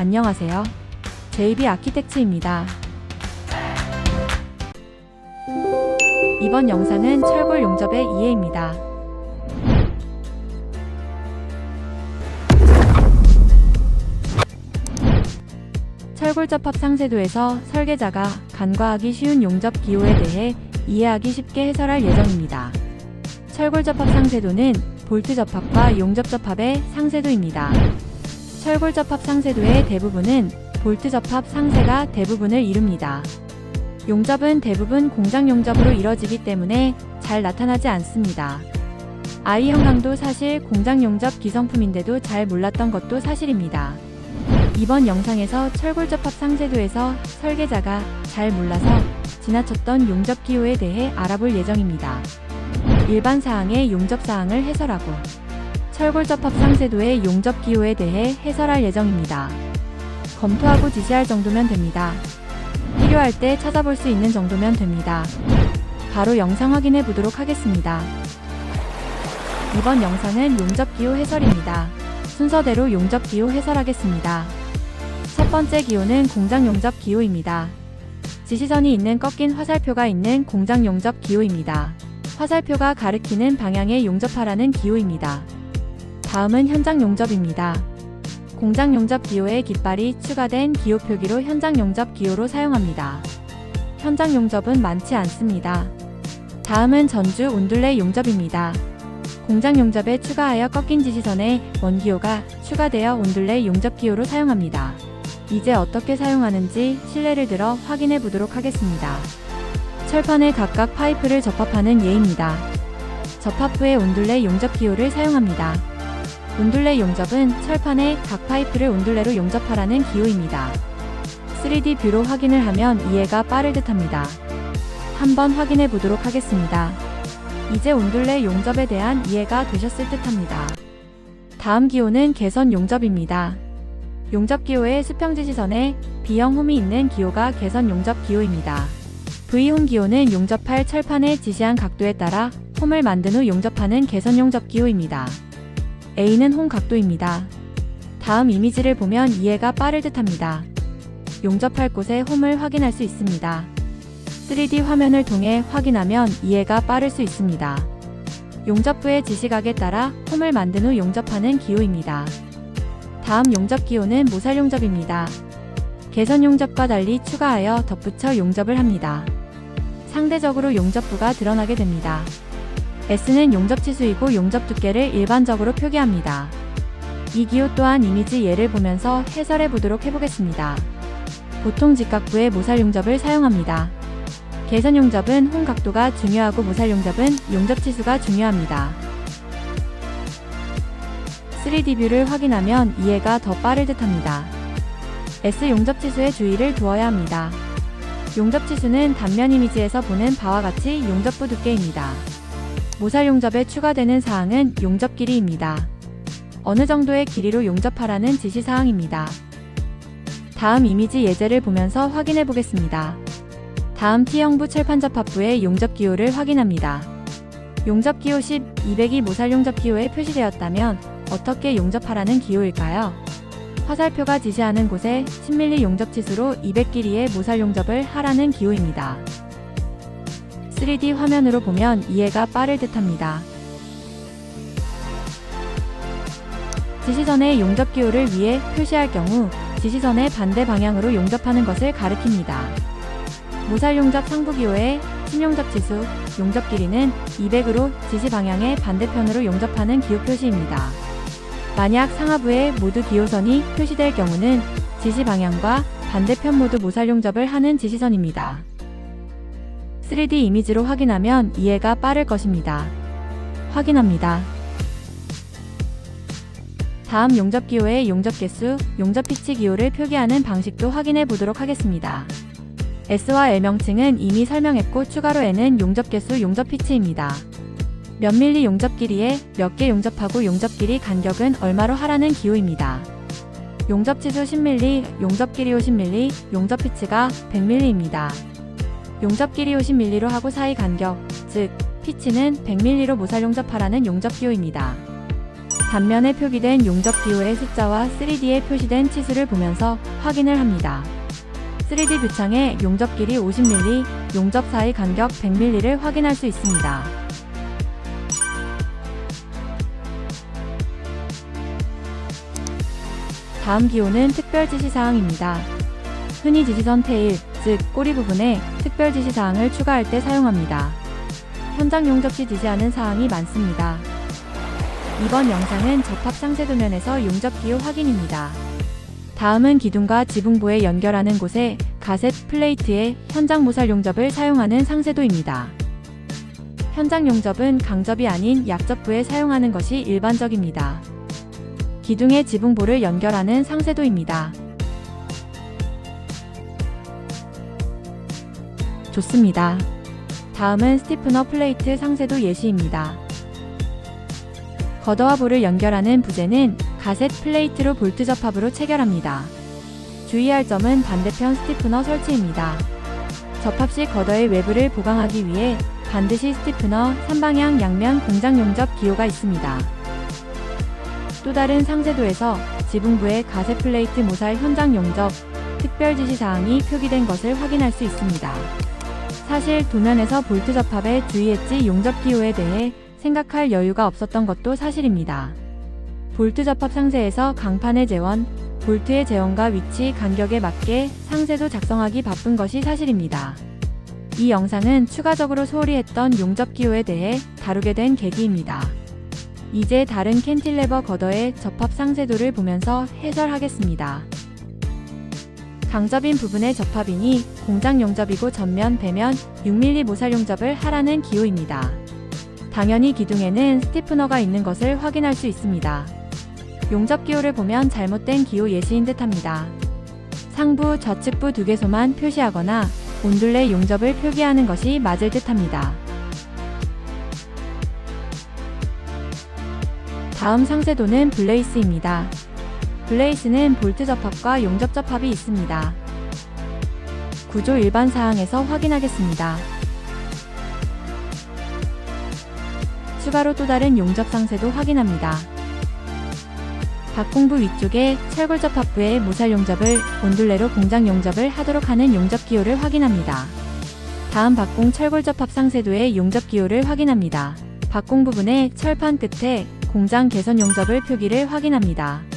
안녕하세요. JB 아키텍츠입니다. 이번 영상은 철골 용접의 이해입니다. 철골 접합 상세도에서 설계자가 간과하기 쉬운 용접 기호에 대해 이해하기 쉽게 해설할 예정입니다. 철골 접합 상세도는 볼트 접합과 용접 접합의 상세도입니다. 철골 접합 상세도의 대부분은 볼트 접합 상세가 대부분을 이룹니다. 용접은 대부분 공장 용접으로 이뤄지기 때문에 잘 나타나지 않습니다. 아이 형광도 사실 공장 용접 기성품인데도 잘 몰랐던 것도 사실입니다. 이번 영상에서 철골 접합 상세도에서 설계자가 잘 몰라서 지나쳤던 용접 기호에 대해 알아볼 예정입니다. 일반 사항의 용접 사항을 해설하고 철골 접합 상세도의 용접 기호에 대해 해설할 예정입니다. 검토하고 지시할 정도면 됩니다. 필요할 때 찾아볼 수 있는 정도면 됩니다. 바로 영상 확인해 보도록 하겠습니다. 이번 영상은 용접 기호 해설입니다. 순서대로 용접 기호 해설하겠습니다. 첫 번째 기호는 공장 용접 기호입니다. 지시선이 있는 꺾인 화살표가 있는 공장 용접 기호입니다. 화살표가 가리키는 방향에 용접하라는 기호입니다. 다음은 현장 용접입니다. 공장 용접 기호에 깃발이 추가된 기호 표기로 현장 용접 기호로 사용합니다. 현장 용접은 많지 않습니다. 다음은 전주 온둘레 용접입니다. 공장 용접에 추가하여 꺾인 지시선에 원기호가 추가되어 온둘레 용접 기호로 사용합니다. 이제 어떻게 사용하는지 실내를 들어 확인해 보도록 하겠습니다. 철판에 각각 파이프를 접합하는 예입니다. 접합 후에 온둘레 용접 기호를 사용합니다. 온둘레 용접은 철판에 각 파이프를 온둘레로 용접하라는 기호입니다. 3D 뷰로 확인을 하면 이해가 빠를 듯 합니다. 한번 확인해 보도록 하겠습니다. 이제 온둘레 용접에 대한 이해가 되셨을 듯 합니다. 다음 기호는 개선 용접입니다. 용접 기호의 수평 지 시선에 B형 홈이 있는 기호가 개선 용접 기호입니다. V홈 기호는 용접할 철판에 지시한 각도에 따라 홈을 만든 후 용접하는 개선 용접 기호입니다. A는 홈 각도입니다. 다음 이미지를 보면 이해가 빠를 듯 합니다. 용접할 곳에 홈을 확인할 수 있습니다. 3D 화면을 통해 확인하면 이해가 빠를 수 있습니다. 용접부의 지시각에 따라 홈을 만든 후 용접하는 기호입니다. 다음 용접 기호는 모살 용접입니다. 개선 용접과 달리 추가하여 덧붙여 용접을 합니다. 상대적으로 용접부가 드러나게 됩니다. S는 용접 치수이고 용접 두께를 일반적으로 표기합니다. 이 기호 또한 이미지 예를 보면서 해설해 보도록 해보겠습니다. 보통 직각부에 모살 용접을 사용합니다. 개선 용접은 홈 각도가 중요하고 모살 용접은 용접 치수가 중요합니다. 3D 뷰를 확인하면 이해가 더 빠를 듯 합니다. S 용접 치수에 주의를 두어야 합니다. 용접 치수는 단면 이미지에서 보는 바와 같이 용접부 두께입니다. 모살 용접에 추가되는 사항은 용접 길이입니다. 어느 정도의 길이로 용접하라는 지시사항입니다. 다음 이미지 예제를 보면서 확인해 보겠습니다. 다음 T형부 철판 접합부의 용접 기호를 확인합니다. 용접 기호 10, 200이 모살 용접 기호에 표시되었다면 어떻게 용접하라는 기호일까요? 화살표가 지시하는 곳에 10mm 용접 치수로 200 길이의 모살 용접을 하라는 기호입니다. 3D 화면으로 보면 이해가 빠를 듯 합니다. 지시선의 용접 기호를 위해 표시할 경우 지시선의 반대 방향으로 용접하는 것을 가리킵니다. 모살 용접 상부 기호의 신용접 치수, 용접 길이는 200으로 지시 방향의 반대편으로 용접하는 기호 표시입니다. 만약 상하부에 모두 기호선이 표시될 경우는 지시 방향과 반대편 모두 모살 용접을 하는 지시선입니다. 3D 이미지로 확인하면 이해가 빠를 것입니다. 확인합니다. 다음 용접 기호의 용접 개수, 용접 피치 기호를 표기하는 방식도 확인해 보도록 하겠습니다. S와 L 명칭은 이미 설명했고 추가로 N은 용접 개수, 용접 피치입니다. 몇 밀리 용접 길이에 몇 개 용접하고 용접 길이 간격은 얼마로 하라는 기호입니다. 용접 치수 10mm, 용접 길이 50mm, 용접 피치가 100mm입니다. 용접 길이 50mm로 하고 사이 간격, 즉 피치는 100mm로 모살 용접하라는 용접 기호입니다. 단면에 표기된 용접 기호의 숫자와 3D에 표시된 치수를 보면서 확인을 합니다. 3D 뷰창에 용접 길이 50mm, 용접 사이 간격 100mm를 확인할 수 있습니다. 다음 기호는 특별 지시사항입니다. 흔히 지시선 테일, 즉 꼬리 부분에 특별 지시 사항을 추가할 때 사용합니다. 현장 용접 시 지시하는 사항이 많습니다. 이번 영상은 접합 상세 도면에서 용접 기호 확인입니다. 다음은 기둥과 지붕부에 연결하는 곳에 가셋 플레이트에 현장 모살 용접을 사용하는 상세도입니다. 현장 용접은 강접이 아닌 약접부에 사용하는 것이 일반적입니다. 기둥의 지붕보를 연결하는 상세도입니다. 좋습니다. 다음은 스티프너 플레이트 상세도 예시입니다. 걷어와 볼을 연결하는 부재는 가셋 플레이트로 볼트 접합으로 체결합니다. 주의할 점은 반대편 스티프너 설치입니다. 접합 시 걷어의 외부를 보강하기 위해 반드시 스티프너 3방향 양면 공장 용접 기호가 있습니다. 또 다른 상세도에서 지붕부의 가세 플레이트 모살 현장 용접, 특별 지시 사항이 표기된 것을 확인할 수 있습니다. 사실 도면에서 볼트 접합에 주의했지 용접 기호에 대해 생각할 여유가 없었던 것도 사실입니다. 볼트 접합 상세에서 강판의 재원, 볼트의 재원과 위치, 간격에 맞게 상세도 작성하기 바쁜 것이 사실입니다. 이 영상은 추가적으로 소홀히 했던 용접 기호에 대해 다루게 된 계기입니다. 이제 다른 캔틸레버 걷어의 접합 상세도를 보면서 해설하겠습니다. 강접인 부분의 접합이니 공장 용접이고 전면, 배면 6mm 모살 용접을 하라는 기호입니다. 당연히 기둥에는 스티프너가 있는 것을 확인할 수 있습니다. 용접 기호를 보면 잘못된 기호 예시인 듯합니다. 상부, 좌측부 두 개소만 표시하거나 온둘레 용접을 표기하는 것이 맞을 듯합니다. 다음 상세도는 블레이스입니다. 블레이스는 볼트 접합과 용접 접합이 있습니다. 구조 일반 사항에서 확인하겠습니다. 추가로 또 다른 용접 상세도 확인합니다. 박공부 위쪽에 철골 접합부의 모살 용접을 온둘레로 공장 용접을 하도록 하는 용접 기호를 확인합니다. 다음 박공 철골 접합 상세도의 용접 기호를 확인합니다. 박공 부분의 철판 끝에 공장 개선 용접을 표기를 확인합니다.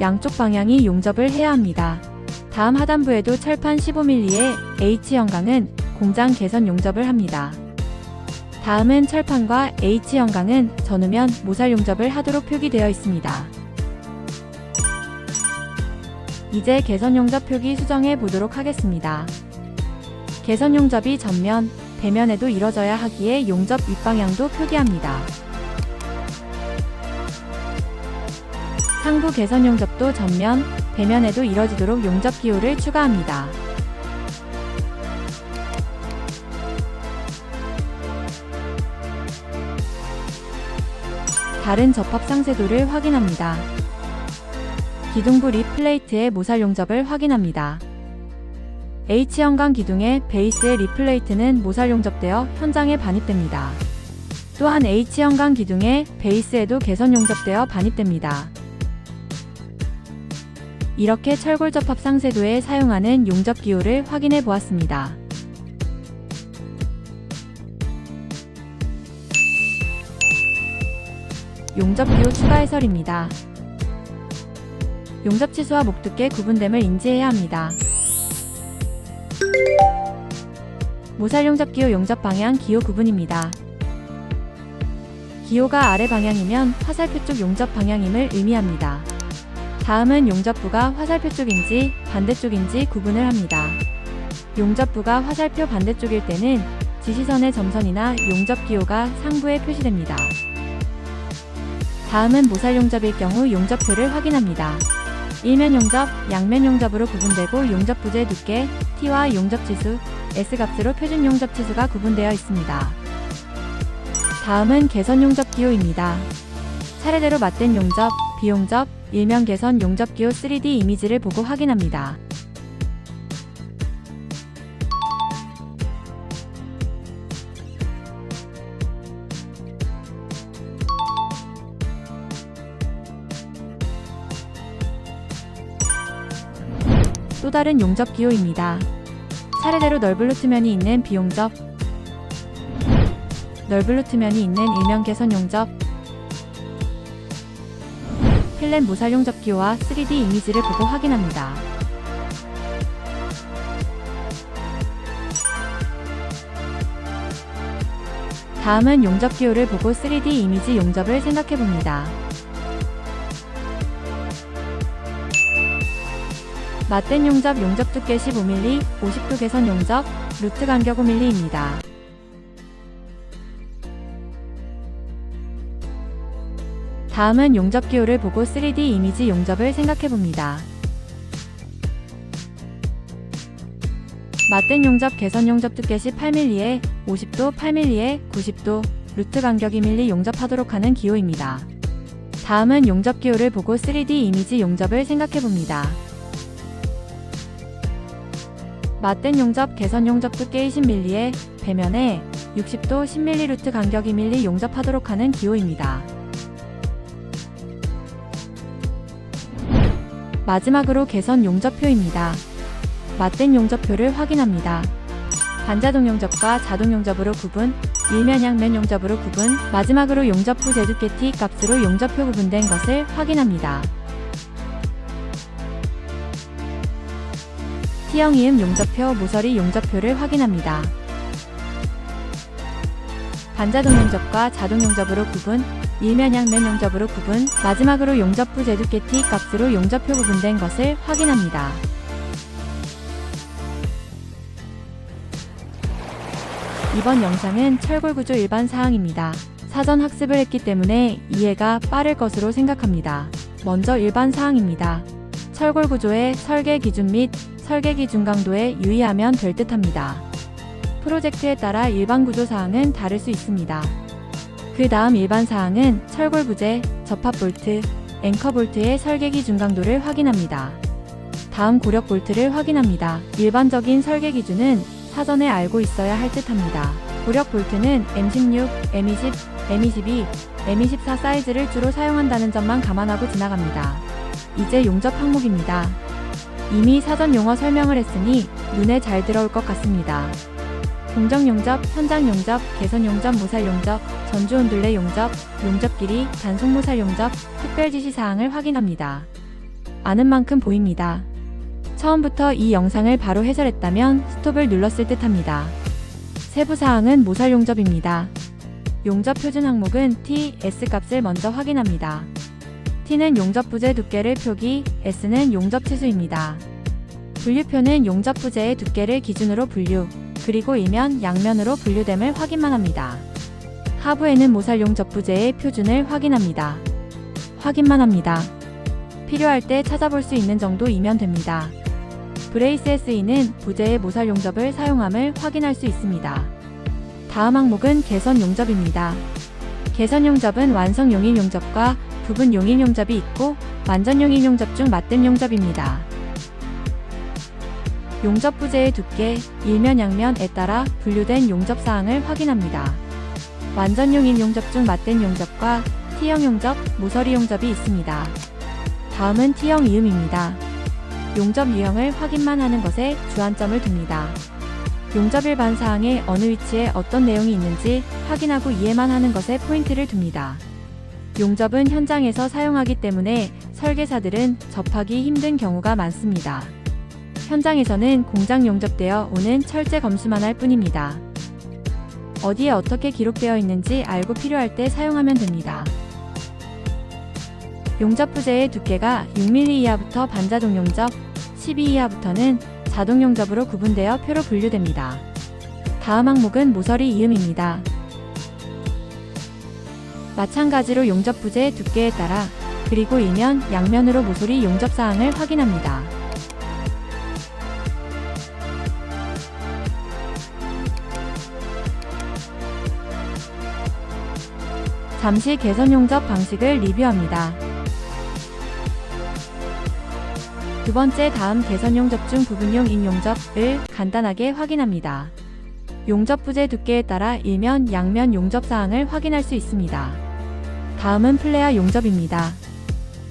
양쪽 방향이 용접을 해야 합니다. 다음 하단부에도 철판 15mm의 H형광은 공장 개선 용접을 합니다. 다음은 철판과 H형광은 전후면 모살 용접을 하도록 표기되어 있습니다. 이제 개선 용접 표기 수정해 보도록 하겠습니다. 개선 용접이 전면, 배면에도 이뤄져야 하기에 용접 윗방향도 표기합니다. 상부 개선 용접도 전면, 배면에도 이뤄지도록 용접 기호를 추가합니다. 다른 접합 상세도를 확인합니다. 기둥부 립 플레이트의 모살 용접을 확인합니다. H형광 기둥의 베이스의 립 플레이트는 모살 용접되어 현장에 반입됩니다. 또한 H형광 기둥의 베이스에도 개선 용접되어 반입됩니다. 이렇게 철골 접합 상세도에 사용하는 용접 기호를 확인해 보았습니다. 용접 기호 추가 해설입니다. 용접 치수와 목두께 구분됨을 인지해야 합니다. 모살 용접 기호 용접 방향 기호 구분입니다. 기호가 아래 방향이면 화살표 쪽 용접 방향임을 의미합니다. 다음은 용접부가 화살표 쪽인지 반대쪽인지 구분을 합니다. 용접부가 화살표 반대쪽일 때는 지시선의 점선이나 용접 기호가 상부에 표시됩니다. 다음은 모살 용접일 경우 용접표를 확인합니다. 일면 용접, 양면 용접으로 구분되고 용접 부재 두께, T와 용접 치수, S 값으로 표준 용접 치수가 구분되어 있습니다. 다음은 개선 용접 기호입니다. 차례대로 맞댄 용접, 비용접, 일명 개선 용접기호 3D 이미지를 보고 확인합니다. 또 다른 용접 기호입니다. 차례대로 넓은 루트면이 있는 비용접, 넓은 루트면이 있는 일면 개선 용접, 모살 용 접 기호와 3D 이미지를 보고 확인합니다. 다음은 용접 기호를 보고 3D 이미지 용접을 생각해 봅니다. 맞댄 용접 용접 두께 15mm, 50도 개선 용접, 루트 간격 5mm입니다. 다음은 용접 기호를 보고 3D 이미지 용접을 생각해 봅니다. 맞댄 용접 개선 용접 두께 18mm에 50도, 8mm에 90도, 루트 간격 2mm 용접하도록 하는 기호입니다. 다음은 용접 기호를 보고 3D 이미지 용접을 생각해 봅니다. 맞댄 용접 개선 용접 두께 20mm에 배면에 60도 10mm 루트 간격 2mm 용접하도록 하는 기호입니다. 마지막으로 개선 용접표입니다. 맞댄 용접표를 확인합니다. 반자동 용접과 자동 용접으로 구분, 일면 양면 용접으로 구분, 마지막으로 용접 후 제두께 T 값으로 용접표 구분된 것을 확인합니다. T형 이음 용접표, 모서리 용접표를 확인합니다. 반자동 용접과 자동 용접으로 구분, 일면 양면 용접으로 구분, 마지막으로 용접 후 제두께 T 값으로 용접표 구분된 것을 확인합니다. 이번 영상은 철골 구조 일반 사항입니다. 사전 학습을 했기 때문에 이해가 빠를 것으로 생각합니다. 먼저 일반 사항입니다. 철골 구조의 설계 기준 및 설계 기준 강도에 유의하면 될 듯합니다. 프로젝트에 따라 일반 구조 사항은 다를 수 있습니다. 그 다음 일반 사항은 철골 부재, 접합 볼트, 앵커 볼트의 설계 기준 강도를 확인합니다. 다음 고력 볼트를 확인합니다. 일반적인 설계 기준은 사전에 알고 있어야 할 듯합니다. 고력 볼트는 M16, M20, M22, M24 사이즈를 주로 사용한다는 점만 감안하고 지나갑니다. 이제 용접 항목입니다. 이미 사전 용어 설명을 했으니 눈에 잘 들어올 것 같습니다. 공정 용접, 현장 용접, 개선 용접, 모살 용접, 전주 온둘레 용접, 용접 길이, 단속 모살 용접, 특별 지시 사항을 확인합니다. 아는 만큼 보입니다. 처음부터 이 영상을 바로 해설했다면 스톱을 눌렀을 듯 합니다. 세부 사항은 모살 용접입니다. 용접 표준 항목은 T, S 값을 먼저 확인합니다. T는 용접 부재 두께를 표기, S는 용접 치수입니다. 분류표는 용접 부재의 두께를 기준으로 분류, 그리고 이면 양면으로 분류됨을 확인만 합니다. 하부에는 모살 용 접 부재의 표준을 확인합니다. 확인만 합니다. 필요할 때 찾아볼 수 있는 정도이면 됩니다. 브레이스 SE는 부재의 모살 용접을 사용함을 확인할 수 있습니다. 다음 항목은 개선 용접입니다. 개선 용접은 완성 용인 용접과 부분 용인 용접이 있고 완전 용인 용접 중 맞댐 용접입니다. 용접 부재의 두께, 일면 양면에 따라 분류된 용접 사항을 확인합니다. 완전 용인 용접 중 맞댐 용접과 T형 용접, 모서리 용접이 있습니다. 다음은 T형 이음입니다. 용접 유형을 확인만 하는 것에 주안점을 둡니다. 용접 일반 사항에 어느 위치에 어떤 내용이 있는지 확인하고 이해만 하는 것에 포인트를 둡니다. 용접은 현장에서 사용하기 때문에 설계사들은 접하기 힘든 경우가 많습니다. 현장에서는 공장 용접되어 오는 철제 검수만 할 뿐입니다. 어디에 어떻게 기록되어 있는지 알고 필요할 때 사용하면 됩니다. 용접 부재의 두께가 6mm 이하부터 반자동 용접, 12 이하부터는 자동 용접으로 구분되어 표로 분류됩니다. 다음 항목은 모서리 이음입니다. 마찬가지로 용접 부재의 두께에 따라 그리고 일면, 양면으로 모서리 용접 사항을 확인합니다. 잠시 개선 용접 방식을 리뷰합니다. 두 번째 다음 개선 용접 중 부분용 인용접을 간단하게 확인합니다. 용접 부재 두께에 따라 일면, 양면 용접 사항을 확인할 수 있습니다. 다음은 플레어 용접입니다.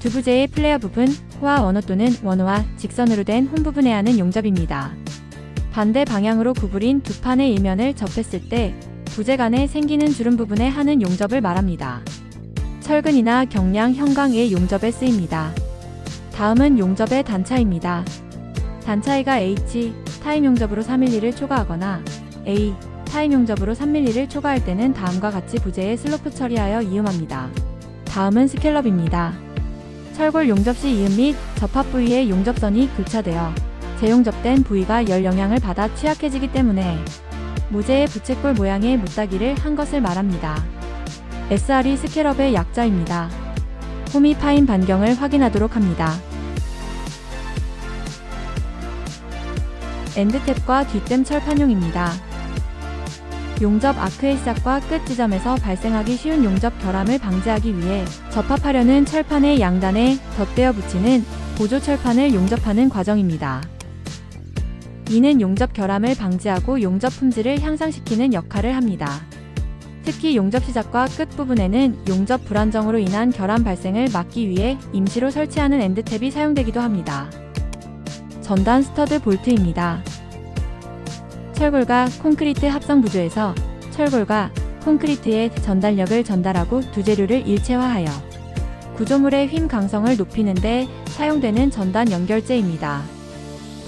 두 부재의 플레어 부분, 호화 원호 또는 원호와 직선으로 된 홈 부분에 하는 용접입니다. 반대 방향으로 구부린 두 판의 일면을 접했을 때 부재 간에 생기는 주름 부분에 하는 용접을 말합니다. 철근이나 경량 형광의 용접에 쓰입니다. 다음은 용접의 단차입니다. 단차이가 H 타임 용접으로 3mm를 초과하거나 A 타임 용접으로 3mm를 초과할 때는 다음과 같이 부재의 슬로프 처리하여 이음합니다. 다음은 스캘럽입니다. 철골 용접 시 이음 및 접합 부위의 용접선이 교차되어 재용접된 부위가 열 영향을 받아 취약해지기 때문에 무제의 부채꼴 모양의 못다기를 한 것을 말합니다. SR이 스캐럽의 약자입니다. 홈이 파인 반경을 확인하도록 합니다. 엔드탭과 뒷댐 철판용입니다. 용접 아크의 시작과 끝 지점에서 발생하기 쉬운 용접 결함을 방지하기 위해 접합하려는 철판의 양단에 덧대어 붙이는 보조 철판을 용접하는 과정입니다. 이는 용접 결함을 방지하고 용접 품질을 향상시키는 역할을 합니다. 특히 용접 시작과 끝 부분에는 용접 불안정으로 인한 결함 발생을 막기 위해 임시로 설치하는 엔드탭이 사용되기도 합니다. 전단 스터드 볼트입니다. 철골과 콘크리트 합성 구조에서 철골과 콘크리트의 전달력을 전달하고 두 재료를 일체화하여 구조물의 힘 강성을 높이는 데 사용되는 전단 연결제입니다.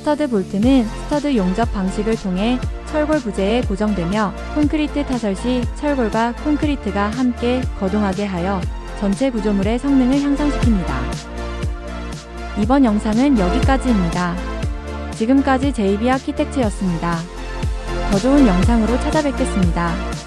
스터드 볼트는 스터드 용접 방식을 통해 철골 부재에 고정되며 콘크리트 타설 시 철골과 콘크리트가 함께 거동하게 하여 전체 구조물의 성능을 향상시킵니다. 이번 영상은 여기까지입니다. 지금까지 JB 아키텍처였습니다. 더 좋은 영상으로 찾아뵙겠습니다.